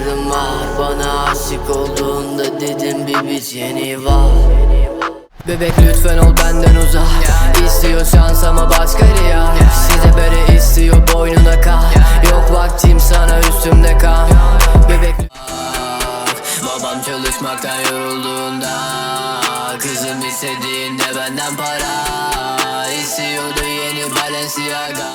bitenim var. Bana aşık olduğunda dedim bir biteni var. Bebek lütfen ol benden uzak İstiyor şans ama başka rüya. Size böyle istiyor boynuna kal Yok vaktim sana üstümde kal Bebek Babam çalışmaktan yorulduğunda Kızım istediğinde benden para İstiyordu yeni Balenciaga.